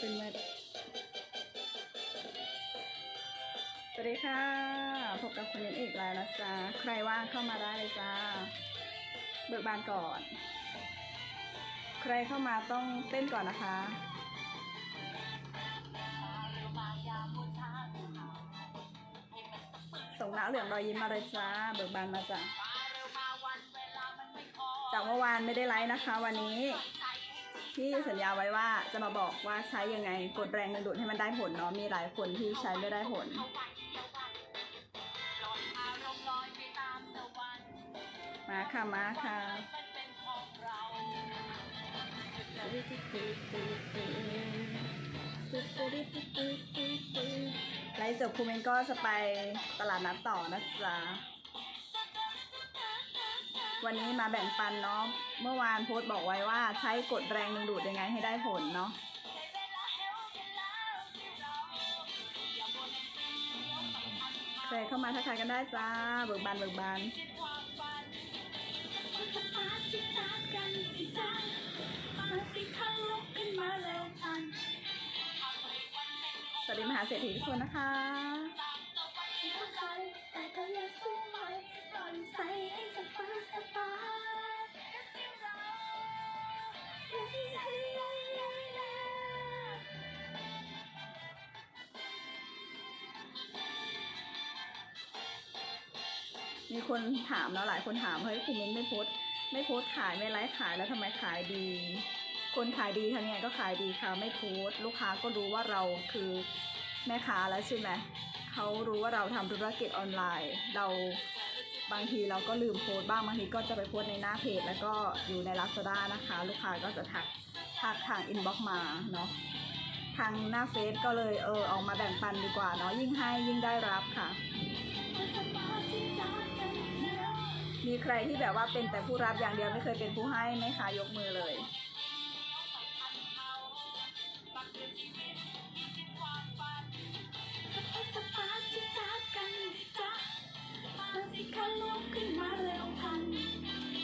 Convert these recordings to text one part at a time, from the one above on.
เป็นเมื่อสวัสดีค่ะพบกับคุณย็นอีกแล้วนะจ๊ะใครว่างเข้ามาได้เลยจ้าเบิกบานก่อน ใครเข้ามาต้องเต้นก่อนนะคะส่งน้ำเหลืองรอยยิ้มมาเลยจ้าเบิกบานมาจ้ะจากเมื่อวานไม่ได้ไลฟ์นะคะ วันนี้ ที่สัญญาไว้ว่าจะมาบอกว่าใช้ยังไงกดแรงดึงดูดให้มันได้ผลเนาะมีหลายคนที่ใช้ไม่ได้ผล มาค่ะมาค่ะไลฟ์จบครูเมนก็จะไปตลาดนัดต่อนะจ๊ะ วันนี้มาแบ่งปันเนาะเมื่อวานโพสต์บอกไว้ว่าใช้กดแรงดึงดูดยังไงให้ได้ผลเนาะใครเข้ามาทักทายกันได้จ้า เบิกบานเบิกบานสวัสดีมหาเศรษฐีทุกคนนะคะ มีคนถามเนาะหลายคนถามเฮ้ยคุณมิ้นไม่โพสไม่โพสขายไม่ไลฟ์ขายแล้วทำไมขายดี คนขายดีทำยังไงก็ขายดีค่ะไม่โพสลูกค้าก็รู้ว่าเราคือแม่ค้าแล้วใช่ไหมเขารู้ว่าเราทำธุรกิจออนไลน์ เราบางทีเราก็ลืมโพสบ้างบางทีก็จะไปโพสในหน้าเพจ แล้วก็อยู่ใน Lazada นะคะ ลูกค้าก็จะทักทักทางอินบ็อกมาเนาะทางหน้าเฟซก็เลยเออออกมาแบ่งปันดีกว่าเนาะยิ่งให้ยิ่งได้รับค่ะ มีใครที่แบบว่าเป็นแต่ผู้รับอย่างเดียวไม่เคยเป็นผู้ให้ไหมคะยกมือเลย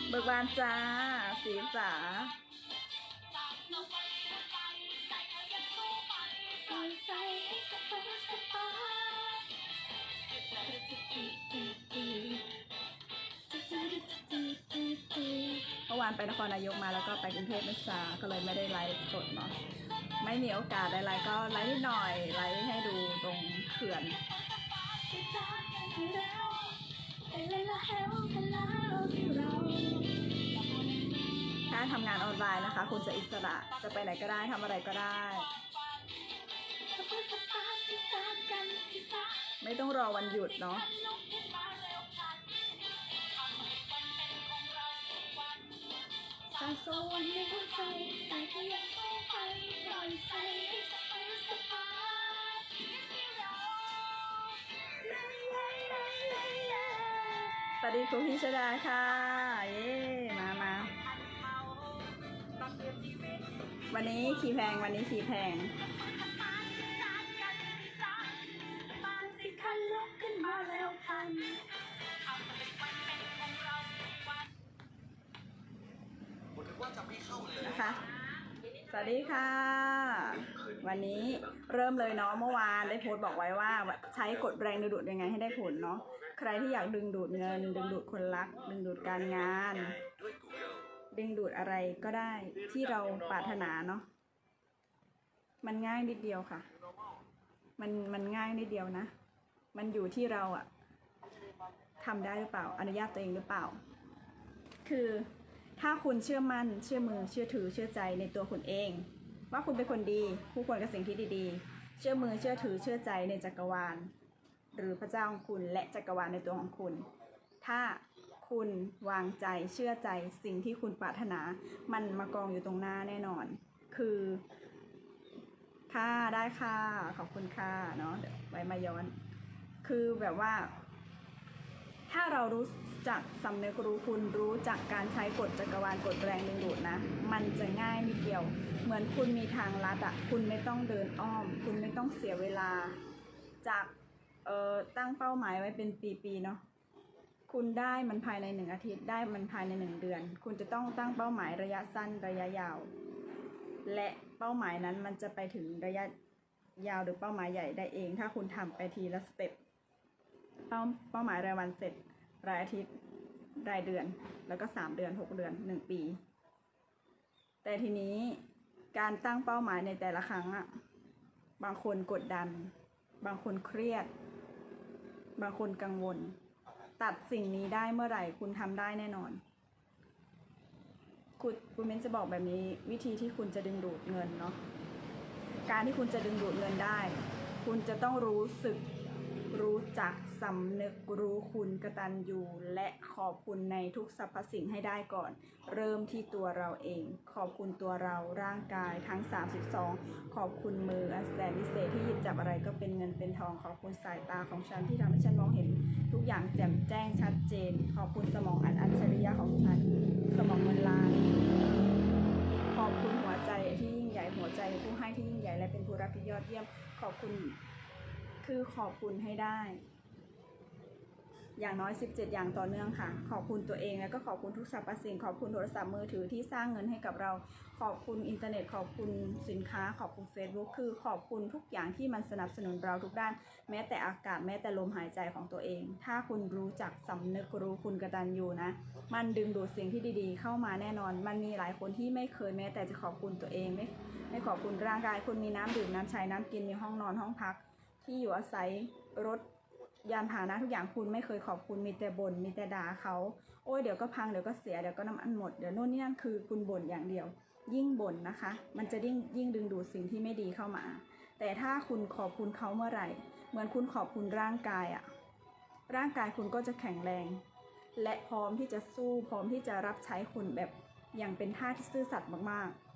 เบิกบานจ้า สีจ๋าใจ เมื่อวานไปนครนายกมาแล้วก็ไปกรุงเทพไม่ซาก็เลยไม่ได้ไลฟ์สดเนาะไม่มีโอกาสไลฟ์ก็ไลฟ์นิดหน่อยไลฟ์ให้ดูตรงเขื่อนถ้าทำงานออนไลน์นะคะ คุณจะอิสระจะไปไหนก็ได้ทำอะไรก็ได้ ไม่ต้องรอวันหยุดเนาะ สายสวรรค์ในหัวใจแต่ก็ยังสู้ไปปล่อยใจให้สบายสบายที่เราเล่ยเล่ยเล่ยเล่ยเล่ยสวัสดีครูพิชดาค่ะ เย้มามาวันนี้ขี่แพงวันนี้ขี่แพง สวัสดีค่ะ วันนี้เริ่มเลยเนาะเมื่อวานได้โพสต์บอกไว้ว่าใช้กดแรงดึงดูดยังไงให้ได้ผลเนาะใครที่อยากดึงดูดเงิน ดึงดูดคนรัก ดึงดูดการงาน ดึงดูดอะไรก็ได้ที่เราปรารถนาเนาะมันง่ายนิดเดียวค่ะ มันมันง่ายนิดเดียวนะ มันอยู่ที่เราอะทำได้หรือเปล่าอนุญาตตัวเองหรือเปล่า คือ ถ้าคุณเชื่อมั่น เชื่อมือ เชื่อถือ เชื่อใจในตัวคุณเอง ว่าคุณเป็นคนดีผู้ควรกับสิ่งที่ดีๆ เชื่อมือ เชื่อถือ เชื่อใจในจักรวาล หรือพระเจ้าของคุณและจักรวาลในตัวของคุณ ถ้าคุณวางใจ เชื่อใจสิ่งที่คุณปรารถนา มันมากองอยู่ตรงหน้าแน่นอน คือ ค่ะ ได้ค่ะ ขอบคุณค่ะ เนาะเดี๋ยวไว้มาย้อน คือแบบว่า ถ้าเรารู้จักสำนึกรู้คุณรู้จักการใช้กฎจักรวาลกฎแรงดึงดูดนะ มันจะง่ายนิดเดียว เหมือนคุณมีทางลัดอะคุณไม่ต้องเดินอ้อม คุณไม่ต้องเสียเวลา จากเอ่อตั้งเป้าหมายไว้เป็นปีๆเนาะคุณได้มันภายในหนึ่งอาทิตย์ได้มันภายในหนึ่งเดือน คุณจะต้องตั้งเป้าหมายระยะสั้นระยะยาว และเป้าหมายนั้นมันจะไปถึงระยะยาวหรือเป้าหมายใหญ่ได้เอง ถ้าคุณทำไปทีละสเต็ป เป้าเป้าหมายรายวันเสร็จรายอาทิตย์รายเดือน แล้วก็สามเดือนหกเดือนหนึ่งปี แต่ทีนี้การตั้งเป้าหมายในแต่ละครั้งอะบางคนกดดัน บางคนเครียด บางคนกังวล ตัดสิ่งนี้ได้เมื่อไหร่คุณทำได้แน่นอนคุณคุณเม้นจะบอกแบบนี้วิธีที่คุณจะดึงดูดเงินเนาะการที่คุณจะดึงดูดเงินได้ คุณจะต้องรู้สึก รู้จักสำนึกรู้คุณกระตัญญูและขอบคุณในทุกสรรพสิ่งให้ได้ก่อน เริ่มที่ตัวเราเอง ขอบคุณตัวเราร่างกายทั้ง 32 ขอบคุณมืออันแสนวิเศษที่หยิบจับอะไรก็เป็นเงินเป็นทอง ขอบคุณสายตาของฉันที่ทำให้ฉันมองเห็น ทุกอย่างแจ่มแจ้งชัดเจน ขอบคุณสมองอันอัจฉริยะของฉัน สมองเงินล้านขอบคุณหัวใจที่ยิ่งใหญ่หัวใจผู้ให้ที่ยิ่งใหญ่และเป็นผู้รับที่ยอดเยี่ยมขอบคุณ คือขอบคุณให้ได้ อย่างน้อย 17 อย่างต่อเนื่องค่ะ ขอบคุณตัวเองแล้วก็ขอบคุณทุกสรรพสิ่ง ขอบคุณโทรศัพท์มือถือที่สร้างเงินให้กับเรา ขอบคุณอินเทอร์เน็ต ขอบคุณสินค้า ขอบคุณ Facebook คือขอบคุณทุกอย่างที่มันสนับสนุนเราทุกด้าน แม้แต่อากาศแม้แต่ลมหายใจของตัวเอง ถ้าคุณรู้จักสำนึกรู้คุณกตัญญูนะ มันดึงดูดสิ่งที่ดีๆ เข้ามาแน่นอน มันมีหลายคนที่ไม่เคยแม้แต่จะขอบคุณตัวเองไม่ไม่ขอบคุณร่างกายคุณมีน้ำดื่มน้ำใช้น้ำกินมีห้องนอนห้องพัก ที่อยู่อาศัยรถยานพาหนะทุกอย่างคุณไม่เคยขอบคุณมีแต่บ่นมีแต่ด่าเขาโอ้ยเดี๋ยวก็พังเดี๋ยวก็เสียเดี๋ยวก็น้ำมันหมดเดี๋ยวโน่นนี่นั่นคือคุณบ่นอย่างเดียว ยิ่งบ่นนะคะ มันจะยิ่งยิ่งดึงดูดสิ่งที่ไม่ดีเข้ามา แต่ถ้าคุณขอบคุณเขาเมื่อไหร่ เหมือนคุณขอบคุณร่างกายอะร่างกายคุณก็จะแข็งแรง และพร้อมที่จะสู้พร้อมที่จะรับใช้คุณแบบอย่างเป็นท่าที่ซื่อสัตย์มากๆ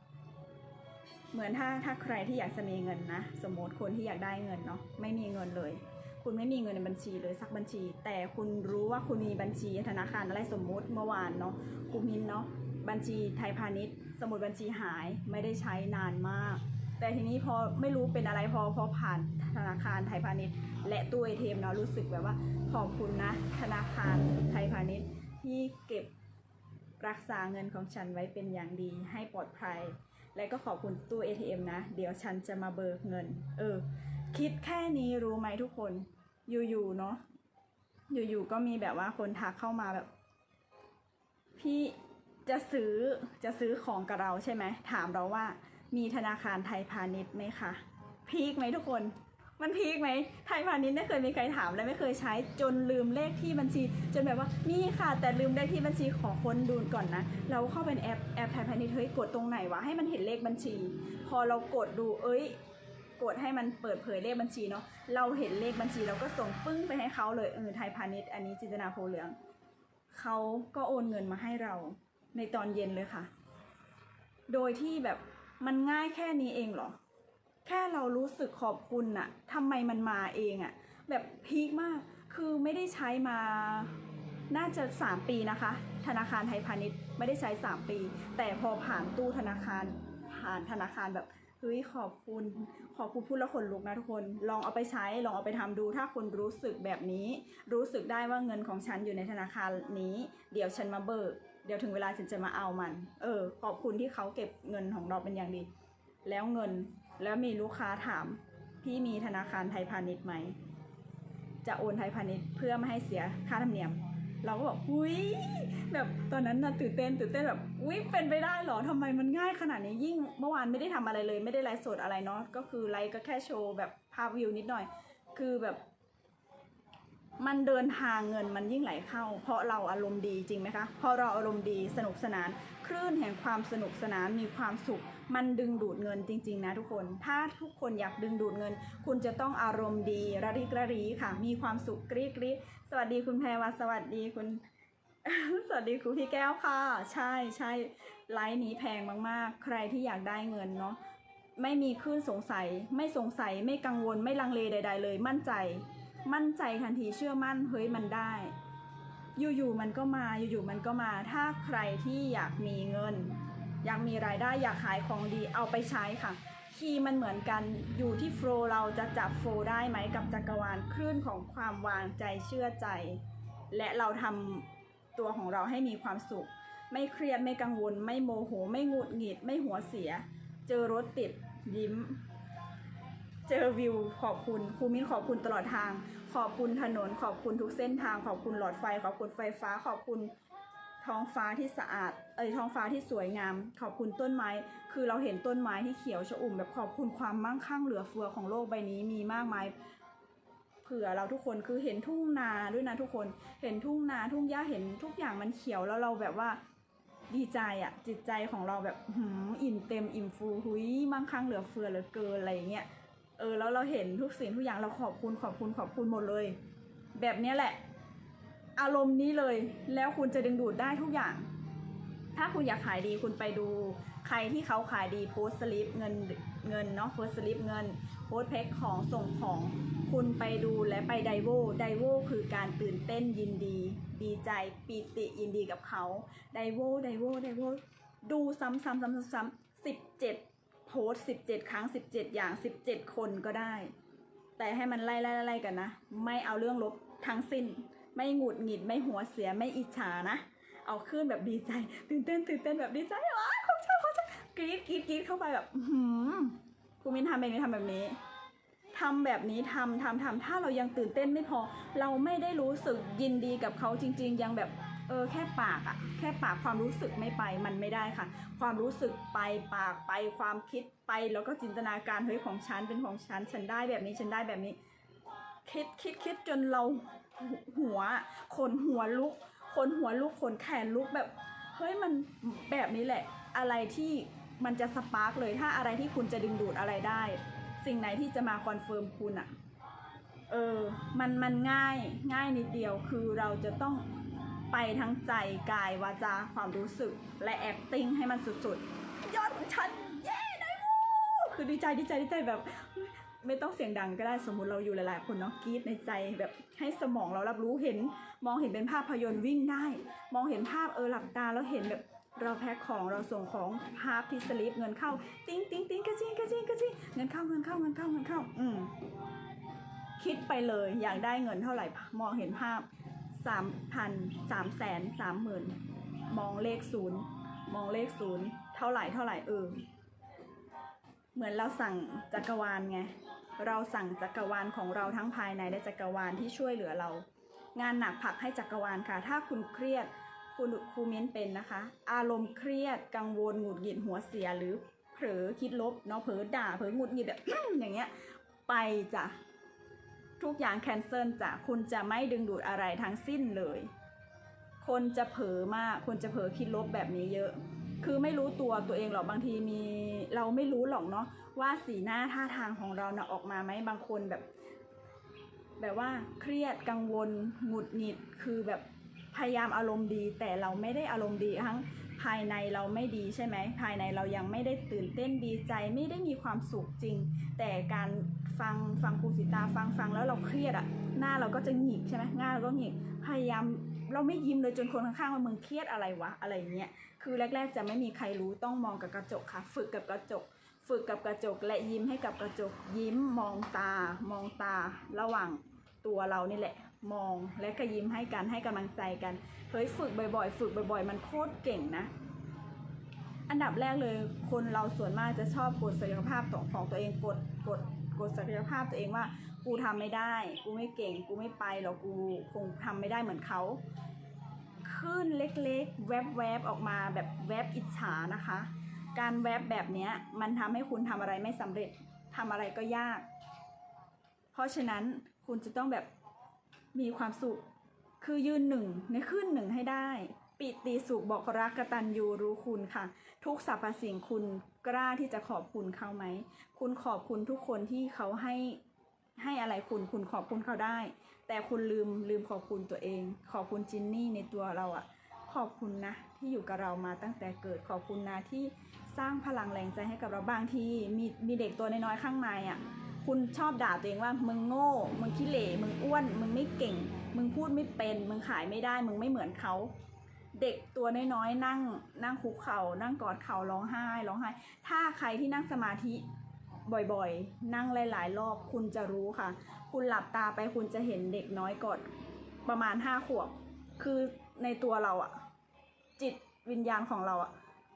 เหมือนถ้าถ้าใครที่อยากจะมีเงินนะ สมมติคนที่อยากได้เงินเนาะไม่มีเงินเลย คุณไม่มีเงินในบัญชีเลยสักบัญชี แต่คุณรู้ว่าคุณมีบัญชีธนาคารอะไรสมมติเมื่อวานเนาะคุณมินเนาะบัญชีไทยพาณิชย์ สมุดบัญชีหายไม่ได้ใช้นานมาก แต่ทีนี้พอไม่รู้เป็นอะไรพอพอผ่านธนาคารไทยพาณิชย์ และตู้เอทีเอ็มเนาะรู้สึกแบบว่าขอบคุณนะ ธนาคารไทยพาณิชย์ที่เก็บรักษาเงินของฉันไว้เป็นอย่างดีให้ปลอดภัย และก็ขอบคุณตู้ ATM นะ เดี๋ยวฉันจะมาเบิกเงิน เออ คิดแค่นี้รู้ไหมทุกคน อยู่ๆเนาะอยู่ๆก็มีแบบว่าคนทักเข้ามาแบบ พี่จะซื้อจะซื้อของกับเราใช่ไหมถามเราว่า มีธนาคารไทยพาณิชย์ไหมคะพีคไหมทุกคน มันพีคไหมไทยพาณิชย์ไม่เคยมีใครถามและไม่เคยใช้จนลืมเลขที่บัญชี จนแบบว่านี่ค่ะ แต่ลืมเลขที่บัญชีขอคนดูก่อนนะ เราเข้าเป็นแอปแอปไทยพาณิชย์เฮ้ยกดตรงไหนวะให้มันเห็นเลขบัญชี พอเรากดดูเอ้ยกดให้มันเปิดเผยเลขบัญชีเนาะเราเห็นเลขบัญชีเราก็ส่งปึ้งไปให้เขาเลยเออไทยพาณิชย์อันนี้จินตนาโพเหลืองเขาก็โอนเงินมาให้เราในตอนเย็นเลยค่ะ โดยที่แบบมันง่ายแค่นี้เองเหรอ แค่เรารู้สึกขอบคุณน่ะทำไมมันมาเองอะแบบพีคมาก คือไม่ได้ใช้มาน่าจะ 3 ปีนะคะ ธนาคารไทยพาณิชย์ไม่ได้ใช้ 3 ปี แต่พอผ่านตู้ธนาคารผ่านธนาคารแบบเฮ้ยขอบคุณ ขอบคุณพูดแล้วขนลุกนะทุกคน ลองเอาไปใช้ลองเอาไปทำดู ถ้าคุณรู้สึกแบบนี้ รู้สึกได้ว่าเงินของฉันอยู่ในธนาคารนี้ เดี๋ยวฉันมาเบิก เดี๋ยวถึงเวลาฉันจะมาเอามัน เออ ขอบคุณที่เขาเก็บเงินของเราเป็นอย่างดี แล้วเงิน แล้วมีลูกค้าถาม พี่มีธนาคารไทยพาณิชย์ไหม จะโอนไทยพาณิชย์เพื่อไม่ให้เสียค่าธรรมเนียม เราก็บอกอุ้ยแบบตอนนั้นนะตื่นเต้นตื่นเต้นแบบอุ้ยเป็นไปได้เหรอทำไมมันง่ายขนาดนี้ยิ่งเมื่อวานไม่ได้ทำอะไรเลยไม่ได้ไลฟ์สดอะไรเนาะก็คือไลฟ์ก็แค่โชว์แบบภาพวิวนิดหน่อย คือแบบมันเดินทางเงินมันยิ่งไหลเข้า เพราะเราอารมณ์ดีจริงไหมคะพอเราอารมณ์ดีสนุกสนาน คลื่นแห่งความสนุกสนานมีความสุข มันดึงดูดเงินจริง ๆ นะทุกคน ถ้าทุกคนอยากดึงดูดเงิน คุณจะต้องอารมณ์ดีระริกระรีค่ะ มีความสุขกรี๊ดกรี๊ดสวัสดีคุณแพรวาสวัสดีคุณ สวัสดีครูพี่แก้วค่ะ ใช่ใช่ไลน์นี้แพงมากๆ ใครที่อยากได้เงินเนาะไม่มีคลื่นสงสัย ไม่สงสัยไม่กังวลไม่ลังเลใด ๆ เลย มั่นใจ มั่นใจทันทีเชื่อมั่นเฮ้ยมันได้ อยู่ๆมันก็มาอยู่ๆมันก็มา ถ้าใครที่อยากมีเงิน อยากมีรายได้อยากขายของดีเอาไปใช้ค่ะ คีย์มันเหมือนกันอยู่ที่โฟล์เราจะจับโฟล์ได้ไหมกับจักรวาลคลื่นของความวางใจเชื่อใจ และเราทำตัวของเราให้มีความสุข ไม่เครียดไม่กังวล ไม่โมโห ไม่หงุดหงิด ไม่หัวเสีย เจอรถติดยิ้ม เจอวิวขอบคุณครูมิ้นขอบคุณตลอดทาง ขอบคุณถนนขอบคุณทุกเส้นทางขอบคุณหลอดไฟ ขอบคุณไฟฟ้า ขอบคุณท้องฟ้าที่สะอาด เอ้ยท้องฟ้าที่สวยงาม ขอบคุณต้นไม้ คือเราเห็นต้นไม้ที่เขียวชอุ่มแบบขอบคุณความมั่งคั่งเหลือเฟือของโลกใบนี้มีมากมายเผื่อเราทุกคนคือเห็นทุ่งนาด้วยนะทุกคนเห็นทุ่งนาทุ่งหญ้าเห็นทุกอย่างมันเขียวแล้วเราแบบว่าดีใจอะจิตใจของเราแบบหืมอิ่มเต็มอิ่มฟูหุยมั่งคั่งเหลือเฟือเหลือเกินอะไรอย่างเงี้ย เออแล้วเราเห็นทุกสิ่งทุกอย่างเราขอบคุณขอบคุณขอบคุณหมดเลย แบบนี้แหละ อารมณ์นี้เลย แล้วคุณจะดึงดูดได้ทุกอย่าง ถ้าคุณอยากขายดีคุณไปดูใครที่เขาขายดีโพสสลิปเงินเงินเนาะโพสสลิปเงินโพสแพ็คของส่งของคุณไปดูและไปไดโวไดโวคือการตื่นเต้นยินดี ดีใจปีติยินดีกับเขาไดโวไดโวไดโวดูซ้ำๆซ้ำๆซ้ำสิบเจ็ด โพสสิบเจ็ดครั้งสิบเจ็ดอย่างสิบเจ็ดคนก็ได้ แต่ให้มันไล่ไล่ไล่กันนะ ไม่เอาเรื่องลบทั้งสิ้น ไม่หงุดหงิดไม่หัวเสียไม่อิจฉานะ เอาขึ้นแบบดีใจ ตื่นเต้นตื่นเต้นแบบดีใจว้ายของฉันของฉันกรี๊ดกรี๊ดกรี๊ดเข้าไปแบบหืมคุณมินทำแบบนี้ทำแบบนี้ทำแบบนี้ทำทำทำถ้าเรายังตื่นเต้นไม่พอ เราไม่ได้รู้สึกยินดีกับเขาจริง ๆ ยังแบบ เออแค่ปากอะแค่ปากความรู้สึกไม่ไปมันไม่ได้ค่ะ ความรู้สึกไปปากไปความคิดไปแล้วก็จินตนาการเฮ้ยของฉันเป็นของฉันฉันได้แบบนี้ฉันได้แบบนี้ คิดคิดคิดจนเราหัวขนหัวลุกขนหัวลุกขนแขนลุกแบบเฮ้ยมันแบบนี้แหละ อะไรที่มันจะสปาร์กเลยถ้าอะไรที่คุณจะดึงดูดอะไรได้ สิ่งไหนที่จะมาคอนเฟิร์มคุณอะเออมันมันง่ายง่ายนิดเดียวคือเราจะต้อง ไปทั้งใจกายวาจาความรู้สึกและ acting ให้มันสุดๆ ยอดของฉันเย้ได้วูคือดีใจดีใจดีใจแบบไม่ต้องเสียงดังก็ได้สมมุติเราอยู่หลายๆ คนเนาะกรีดในใจแบบให้สมองเรารับรู้เห็น มองเห็นเป็นภาพยนตร์วิ่งได้ มองเห็นภาพเออหลับตาแล้วเห็นแบบเราแพ็คของเราส่งของภาพที่สลิปเงินเข้า ติ้งติ้งติ้งกระจิงกระจิงกระจิงเงินเข้าเงินเข้าเงินเข้าเงินเข้า อืมคิดไปเลยอยากได้เงินเท่าไหร่มองเห็นภาพ สามพันสามแสนสามหมื่นมองเลขศูนย์มองเลขศูนย์เท่าไหร่เท่าไหร่เออเหมือนเราสั่งจักรวาลไงเราสั่งจักรวาลของเราทั้งภายในและจักรวาลที่ช่วยเหลือเรา งานหนักผักให้จักรวาลค่ะ ถ้าคุณเครียดคุณครูเม้นเป็นนะคะ อารมณ์เครียดกังวลหงุดหงิดหัวเสียหรือเผลอคิดลบเนาะเผลอด่าเผลอหงุดหงิดแบบอย่างเงี้ยไปจ้ะ ทุกอย่างแคนเซิลจ้ะคุณจะไม่ดึงดูดอะไรทั้งสิ้นเลย คนจะเผลอมากคนจะเผลอคิดลบแบบนี้เยอะ คือไม่รู้ตัวตัวเองหรอกบางทีมี เราไม่รู้หรอกเนาะว่าสีหน้าท่าทางของเราเนะ่ะออกมาไหมบางคนแบบ แบบว่าเครียดกังวลหงุดหงิดคือแบบพยายามอารมณ์ดี แต่เราไม่ได้อารมณ์ดีทั้ง ภายในเราไม่ดีใช่ไหมภายในเรายังไม่ได้ตื่นเต้นดีใจไม่ได้มีความสุขจริง แต่การฟังฟังครูสิตาฟังฟังแล้วเราเครียดอะหน้าเราก็จะหงิกใช่ไหมหน้าเราก็หงิกพยายามเราไม่ยิ้มเลยจนคนข้างๆว่ามึงเครียดอะไรวะอะไรเงี้ยคือแรก ๆ จะไม่มีใครรู้ต้องมองกับกระจกค่ะ ฝึกกับกระจก ฝึกกับกระจกและยิ้มให้กับกระจกยิ้มมองตา มองตาระหว่าง ตัวเรานี่แหละ มองและก็ยิ้มให้กันให้กำลังใจกันเฮ้ยฝึกบ่อยๆ ฝึกบ่อย ๆ มันโคตรเก่งนะ อันดับแรกเลยคนเราส่วนมากจะชอบกดศักยภาพของของตัวเองกดกดกดศักยภาพตัวเองว่า กูทำไม่ได้ กูไม่เก่ง กูไม่ไปหรอกกูคงทำไม่ได้เหมือนเขาขึ้นเล็กๆ แวบๆออกมาแบบแวบอิจฉานะคะ การแวบแบบนี้มันทำให้คุณทำอะไรไม่สำเร็จทำอะไรก็ยาก เพราะฉะนั้น คุณจะต้องแบบมีความสุข คือยืนหนึ่งในขึ้นหนึ่งให้ได้ ปิติสุขบอกรักกตัญญูรู้คุณค่ะ ทุกสรรพสิ่งคุณกล้าที่จะขอบคุณเขาไหม คุณขอบคุณทุกคนที่เขาให้ให้อะไรคุณคุณขอบคุณเขาได้ แต่คุณลืมลืมขอบคุณตัวเอง ขอบคุณจินนี่ในตัวเราอะขอบคุณนะที่อยู่กับเรามาตั้งแต่เกิดขอบคุณนะที่สร้างพลังแรงใจให้กับเราบางทีมีมีเด็กตัวน้อยๆข้างในอะ คุณชอบด่าตัวเองว่ามึงโง่ มึงขี้เหร่มึงอ้วน มึงไม่เก่ง มึงพูดไม่เป็น มึงขายไม่ได้ มึงไม่เหมือนเขา เด็กตัวน้อยๆนั่ง นั่งคุกเขา่านั่งกอดเข่าร้องไห้ร้องไห้ ถ้าใครที่นั่งสมาธิบ่อยๆ นั่งหลายๆ รอบคุณจะรู้ค่ะ คุณหลับตาไปคุณจะเห็นเด็กน้อยกอดประมาณห้าขวบ คือในตัวเราอะจิตวิญญาณของเราอะ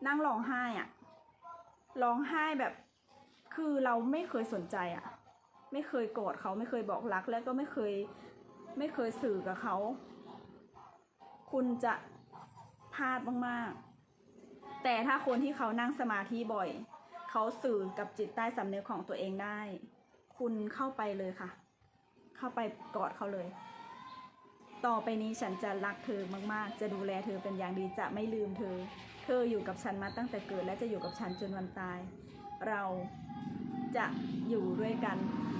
นั่งร้องไห้อะร้องไห้แบบ คือเราไม่เคยสนใจอะ ไม่เคยโกรธเขาไม่เคยบอกรัก แล้วก็ไม่เคยไม่เคยสื่อกับเขา คุณจะพลาดมากๆ แต่ถ้าคนที่เขานั่งสมาธิบ่อย เขาสื่อกับจิตใต้สำนึกของตัวเองได้ คุณเข้าไปเลยค่ะ เข้าไปกอดเขาเลย ต่อไปนี้ฉันจะรักเธอมากๆ จะดูแลเธอเป็นอย่างดีจะไม่ลืมเธอ เธออยู่กับฉันมาตั้งแต่เกิดและจะอยู่กับฉันจนวันตาย เรา จะอยู่ด้วยกัน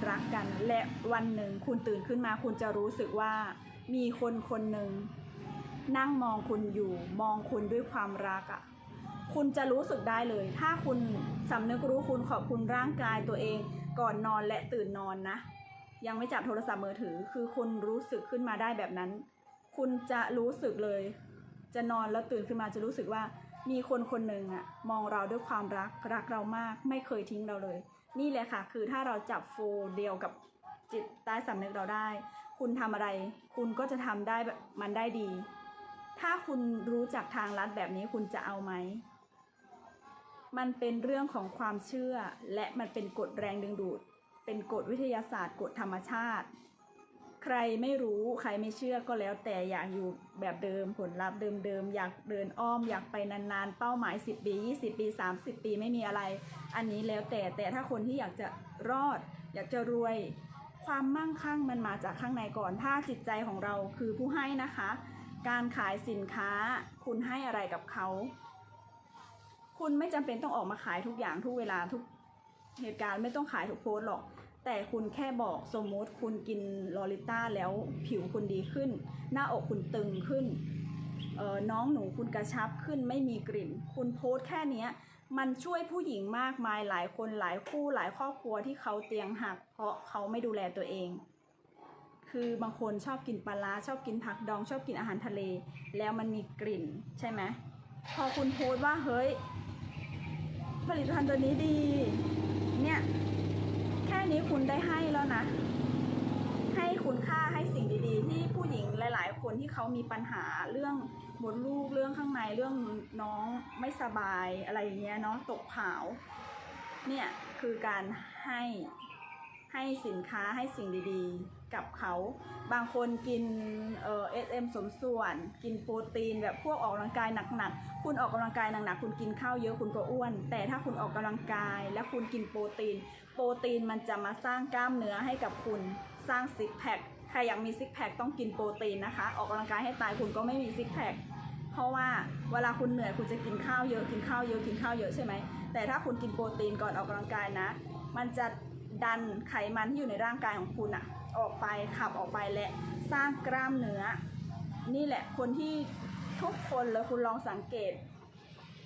รักกัน และวันหนึ่งคุณตื่นขึ้นมาคุณจะรู้สึกว่ามีคนคนหนึ่งนั่งมองคุณอยู่มองคุณด้วยความรักอะ่ะคุณจะรู้สึกได้เลย ถ้าคุณสำนึกรู้คุณขอบคุณร่างกายตัวเอง ก่อนนอนและตื่นนอนนะ ยังไม่จับโทรศัพท์มือถือ คือคุณรู้สึกขึ้นมาได้แบบนั้น คุณจะรู้สึกเลย จะนอนแล้วตื่นขึ้นมาจะรู้สึกว่ามีคนคนหนึ่งอะมองเราด้วยความรักรักเรามาก ไม่เคยทิ้งเราเลย นี่แหละค่ะ คือถ้าเราจับโฟเดียวกับจิตใต้สำนึกเราได้ คุณทำอะไร คุณก็จะทำได้แบบมันได้ดี ถ้าคุณรู้จักทางลัดแบบนี้คุณจะเอาไหม มันเป็นเรื่องของความเชื่อ และมันเป็นกฎแรงดึงดูด เป็นกฎวิทยาศาสตร์ กฎธรรมชาติ ใครไม่รู้ใครไม่เชื่อก็แล้วแต่อยากอยู่แบบเดิมผลลัพธ์เดิมๆอยากเดินอ้อมอยากไปนานๆ เป้าหมาย 10 ปี 20 ปี 30 ปีไม่มีอะไร อันนี้แล้วแต่แต่ถ้าคนที่อยากจะรอด อยากจะรวยความมั่งคั่งมันมาจากข้างในก่อนถ้าจิตใจของเราคือผู้ให้นะคะ การขายสินค้าคุณให้อะไรกับเขา คุณไม่จำเป็นต้องออกมาขายทุกอย่างทุกเวลาทุกเหตุการณ์ไม่ต้องขายทุกโพสหรอก แต่คุณแค่บอกสมมติคุณกินลอริต้าแล้วผิวคุณดีขึ้น หน้าอกคุณตึงขึ้นน้องหนูคุณกระชับขึ้นไม่มีกลิ่น คุณโพสต์แค่นี้มันช่วยผู้หญิงมากมายหลายคนหลายคู่หลายครอบครัวที่เขาเตียงหัก เพราะเขาไม่ดูแลตัวเอง คือบางคนชอบกินปลาชอบกินผักดองชอบกินอาหารทะเล แล้วมันมีกลิ่นใช่ไหมพอคุณโพสต์ว่าเฮ้ย ผลิตภัณฑ์ตัวนี้ดี เนี่ย นี้คุณได้ให้แล้วนะ ให้คุณค่าให้สิ่งดีๆ ที่ผู้หญิงหลาย ๆ คนที่เขามีปัญหาเรื่องมดลูกเรื่องข้างในเรื่องน้องไม่สบายอะไรอย่างเงี้ยเนาะตกขาว เนี่ยคือการให้ให้สินค้าให้สิ่งดีๆ กับเขาบางคนกินเอ่อ SM สมส่วน กินโปรตีนแบบพวกออกกำลังกายหนักๆคุณออกกำลังกายหนักๆคุณกินข้าวเยอะคุณก็อ้วน แต่ถ้าคุณออกกำลังกาย และคุณกินโปรตีน โปรตีนมันจะมาสร้างกล้ามเนื้อให้กับคุณสร้างซิกแพคใครอยากมีซิกแพคต้องกินโปรตีนนะคะ ออกกำลังกายให้ตายคุณก็ไม่มีซิกแพคเพราะว่าเวลาคุณเหนื่อยคุณจะกินข้าวเยอะกินข้าวเยอะกินข้าวเยอะใช่ไหมแต่ถ้าคุณกินโปรตีนก่อนออกกำลังกายนะ มันจะดันไขมันที่อยู่ในร่างกายของคุณอะ ออกไปขับออกไปและสร้างกล้ามเนื้อ นี่แหละคนที่ทุกคนเลยคุณลองสังเกต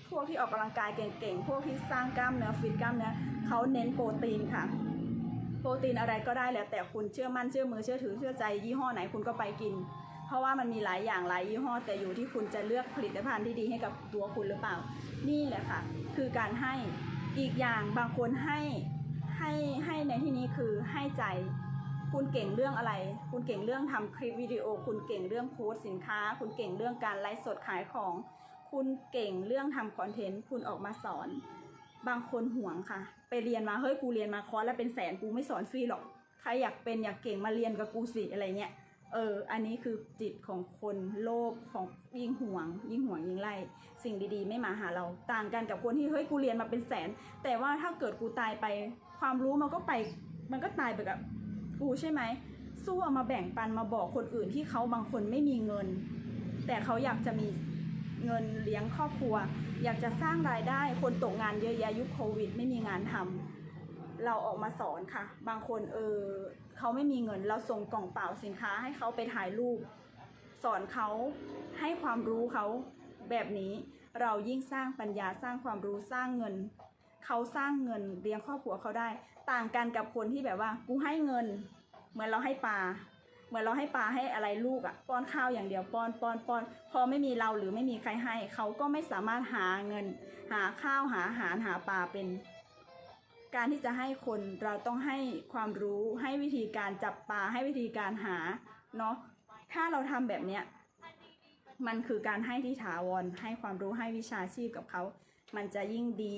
พวกที่ออกกำลังกายเก่งๆ พวกที่สร้างกล้ามเนื้อฟิตกล้ามเนื้อเขาเน้นโปรตีนค่ะ โปรตีนอะไรก็ได้แล้วแต่คุณเชื่อมั่นเชื่อมือเชื่อถือเชื่อใจยี่ห้อไหนคุณก็ไปกิน เพราะว่ามันมีหลายอย่างหลายยี่ห้อ แต่อยู่ที่คุณจะเลือกผลิตภัณฑ์ที่ดีให้กับตัวคุณหรือเปล่า นี่แหละค่ะ คือการให้อีกอย่างบางคนให้ให้ให้ในที่นี้คือให้ใจ คุณเก่งเรื่องอะไร คุณเก่งเรื่องทำคลิปวิดีโอ คุณเก่งเรื่องโพสสินค้า คุณเก่งเรื่องการไลฟ์สดขายของ คุณเก่งเรื่องทำคอนเทนต์ คุณออกมาสอน บางคนห่วงค่ะ ไปเรียนมาเฮ้ยกูเรียนมาคอร์สแล้วเป็นแสนกูไม่สอนฟรีหรอก ใครอยากเป็นอยากเก่งมาเรียนกับกูสิอะไรเงี้ย เออ อันนี้คือจิตของคนโลภของยิ่งห่วง ยิ่งห่วงยิ่งไล่ สิ่งดีๆ ไม่มาหาเราต่างกันกับคนที่เฮ้ยกูเรียนมาเป็นแสน แต่ว่าถ้าเกิดกูตายไป ความรู้มันก็ไปมันก็ตายไปกับ กูใช่ไหมสู้เอามาแบ่งปันมาบอกคนอื่นที่เขาบางคนไม่มีเงิน แต่เขาอยากจะมีเงินเลี้ยงครอบครัว อยากจะสร้างรายได้คนตกงานเยอะแยะยุคโควิด ไม่มีงานทำเราออกมาสอนค่ะ บางคนเออเขาไม่มีเงิน เราส่งกล่องเปล่าสินค้าให้เขาไปถ่ายรูป สอนเขาให้ความรู้เขาแบบนี้เรายิ่งสร้างปัญญาสร้างความรู้สร้างเงิน เขาสร้างเงินเลี้ยงครอบครัวเขาได้ ต่างกันกับคนที่แบบว่า กูให้เงิน เหมือนเราให้ปลาเหมือนเราให้ปลาให้อะไรลูกอะ่ะป้อนข้าวอย่างเดียวป้อนป้อนป้อนพอไม่มีเราหรือไม่มีใครให้ เขาก็ไม่สามารถหาเงิน หาข้าวหาอาหารหาปลาเป็น การที่จะให้คนเราต้องให้ความรู้ให้วิธีการจับปลาให้วิธีการหาเนาะถ้าเราทำแบบเนี้ยมันคือการให้ที่ถาวรให้ความรู้ให้วิชาชีพกับเขา มันจะยิ่งดี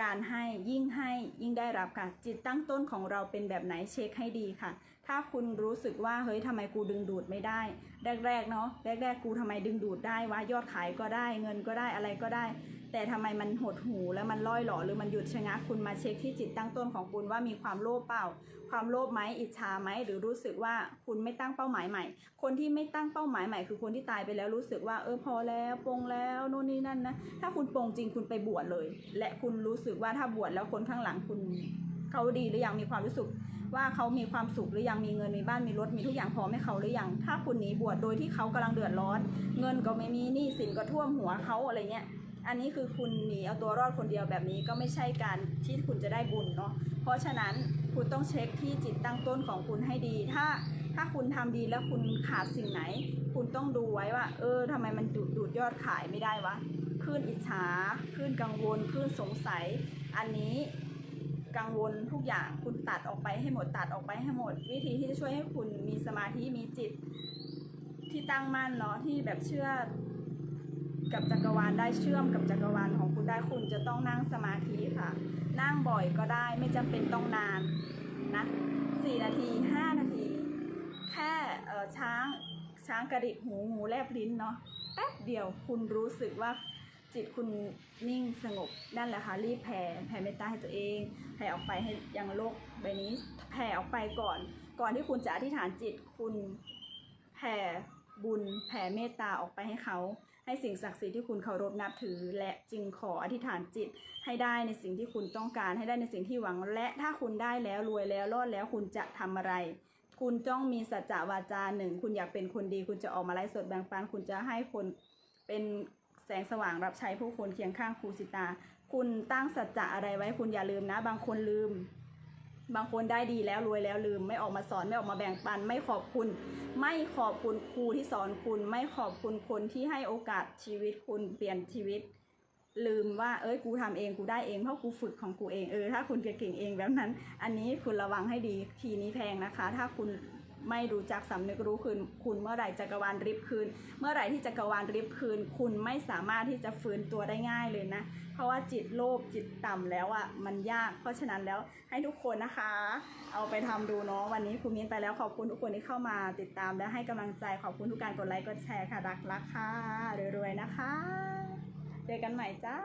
การให้ยิ่งให้ยิ่งได้รับค่ะ จิตตั้งต้นของเราเป็นแบบไหนเช็คให้ดีค่ะ ถ้าคุณรู้สึกว่าเฮ้ยทำไมกูดึงดูดไม่ได้ แรกๆเนาะแรกๆกูทำไมดึงดูดได้วะยอดขายก็ได้ เงินก็ได้อะไรก็ได้ แต่ทำไมมันหดหูแล้วมันล่อยหลอหรือมันหยุดชะงักคุณมาเช็คที่จิตตั้งต้นของคุณว่ามีความโลภเปล่า ความโลภไหมอิจฉาไหมหรือรู้สึกว่าคุณไม่ตั้งเป้าหมายใหม่ คนที่ไม่ตั้งเป้าหมายใหม่ คือคนที่ตายไปแล้วรู้สึกว่าเออพอแล้วปงแล้วโน่นนี่นั่นนะถ้าคุณปงจริงคุณไปบวชเลย และคุณรู้สึกว่าถ้าบวชแล้วคนข้างหลังคุณ เขาดีหรือยังมีความรู้สึกว่าเขามีความสุขหรือยังมีเงินมีบ้านมีรถมีทุกอย่างพร้อมให้เขาหรือยังถ้าคุณหนีบวชโดยที่เขากำลังเดือดร้อน เงินก็ไม่มีหนี้สินก็ท่วมหัวเขาอะไรเงี้ยอันนี้คือคุณหนีเอาตัวรอดคนเดียวแบบนี้ก็ไม่ใช่การที่คุณจะได้บุญเนาะเพราะฉะนั้นคุณต้องเช็คที่จิตตั้งต้นของคุณให้ดี ถ้าถ้าคุณทำดีแล้วคุณขาดสิ่งไหน คุณต้องดูไว้ว่า เออทำไมมันดูดดูดยอดขายไม่ได้วะคลื่นอิจฉาคลื่นกังวลคลื่นสงสัย อันนี้ กังวลทุกอย่างคุณตัดออกไปให้หมดตัดออกไปให้หมด วิธีที่จะช่วยให้คุณมีสมาธิมีจิต ที่ตั้งมั่นเนาะที่แบบเชื่อ กับจักรวาลได้เชื่อมกับจักรวาลของคุณได้คุณจะต้องนั่งสมาธิค่ะ นั่งบ่อยก็ได้ไม่จำเป็นต้องนานนะสี่นาทีห้านาที แค่เอ่อช้างช้างกระดิกหูงูแลบลิ้นเนาะแป๊บเดียวคุณรู้สึกว่า จิตคุณนิ่งสงบนั่นแหละค่ะรีบแผ่แผ่เมตตาให้ตัวเองแผ่ออกไปให้ยังโลกใบนี้แผ่ออกไปก่อน ก่อนที่คุณจะอธิษฐานจิตคุณแผ่บุญแผ่เมตตาออกไปให้เขา ให้สิ่งศักดิ์สิทธิ์ที่คุณเคารพนับถือ และจึงขออธิษฐานจิต ให้ได้ในสิ่งที่คุณต้องการ ให้ได้ในสิ่งที่หวัง และถ้าคุณได้แล้วรวยแล้วรอดแล้วคุณจะทำอะไร คุณต้องมีสัจจะวาจาหนึ่ง คุณอยากเป็นคนดี คุณจะออกมาไลฟ์สดแบ่งปัน คุณจะให้คนเป็น งสว่างรับใช้ผู้คนเคียงข้างครูสิตา คุณตั้งสัจจะอะไรไว้คุณอย่าลืมนะ บางคนลืม บางคนได้ดีแล้วรวยแล้วลืม ไม่ออกมาสอนไม่ออกมาแบ่งปัน ไม่ขอบคุณ ไม่ขอบคุณครูที่สอนคุณ ไม่ขอบคุณคนที่ให้โอกาสชีวิตคุณเปลี่ยนชีวิต ลืมว่าเอ้ยกูทำเองกูได้เองเพราะกูฝึกของกูเองเออถ้าคุณเก่งเองแบบนั้น อันนี้คุณระวังให้ดีทีนี้แพงนะคะ ถ้าคุณ ไม่รู้จักสำนึกรู้คืนคุณเมื่อไหร่จักรวาลริบคืน เมื่อไหร่ที่จักรวาลริบคืน คุณไม่สามารถที่จะฟื้นตัวได้ง่ายเลยนะ เพราะว่าจิตโลภจิตต่ำแล้วอะ่ะมันยาก เพราะฉะนั้นแล้วให้ทุกคนนะคะ เอาไปทำดูเนาะวันนี้คุณมิ้นไปแล้วขอบคุณทุกคนที่เข้ามาติดตามและให้กำลังใจขอบคุณทุกการกดไลค์กดแชร์ค่ะรักรักค่ะรวยๆนะคะเจอกันใหม่จ้า